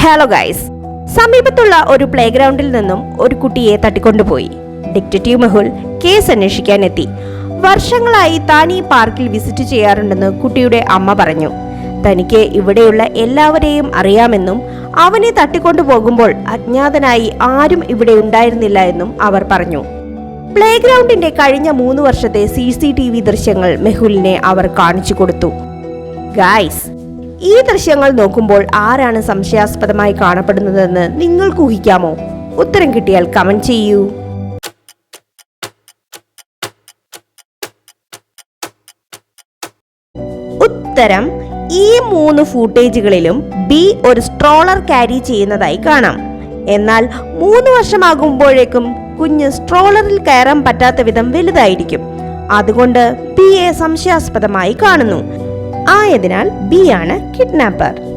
Hello guys സമീപത്തുള്ള ഒരു play ഗ്രൗണ്ടിൽ നിന്നും ഒരു കുട്ടിയെ തട്ടിക്കൊണ്ടുപോയി. ഡിക്റ്റേറ്റീവ് മെഹുൽ കേസ് അന്വേഷിക്കാൻ എത്തി വർഷങ്ങളായി താൻ ഈ പാർക്കിൽ വിസിറ്റ് ചെയ്യാറുണ്ടെന്ന് കുട്ടിയുടെ അമ്മ പറഞ്ഞു. തനിക്ക് ഇവിടെയുള്ള എല്ലാവരെയും അറിയാമെന്നും അവനെ തട്ടിക്കൊണ്ടുപോകുമ്പോൾ അജ്ഞാതനായി ആരും ഇവിടെ ഉണ്ടായിരുന്നില്ല എന്നും അവർ പറഞ്ഞു. പ്ലേ ഗ്രൗണ്ടിന്റെ കഴിഞ്ഞ മൂന്ന് വർഷത്തെ സി സി ടി വി ദൃശ്യങ്ങൾ മെഹുലിനെ അവർ കാണിച്ചു കൊടുത്തു. ഗായ്സ് ഈ ദൃശ്യങ്ങൾ നോക്കുമ്പോൾ ആരാണ് സംശയാസ്പദമായി കാണപ്പെടുന്നതെന്ന് നിങ്ങൾക്ക് ഊഹിക്കാമോ? ഉത്തരം കിട്ടിയാൽ കമന്റ് ചെയ്യൂ. ഉത്തരം ഈ മൂന്ന് ഫൂട്ടേജുകളിലും ബി ഒരു സ്ട്രോളർ ക്യാരി ചെയ്യുന്നതായി കാണാം. എന്നാൽ മൂന്ന് വർഷമാകുമ്പോഴേക്കും കുഞ്ഞ് സ്ട്രോളറിൽ കയറാൻ പറ്റാത്ത വിധം വലുതായിരിക്കും. അതുകൊണ്ട് ബിയെ സംശയാസ്പദമായി കാണുന്നു. ആയതിനാൽ ബി ആണ് കിഡ്നാപ്പർ.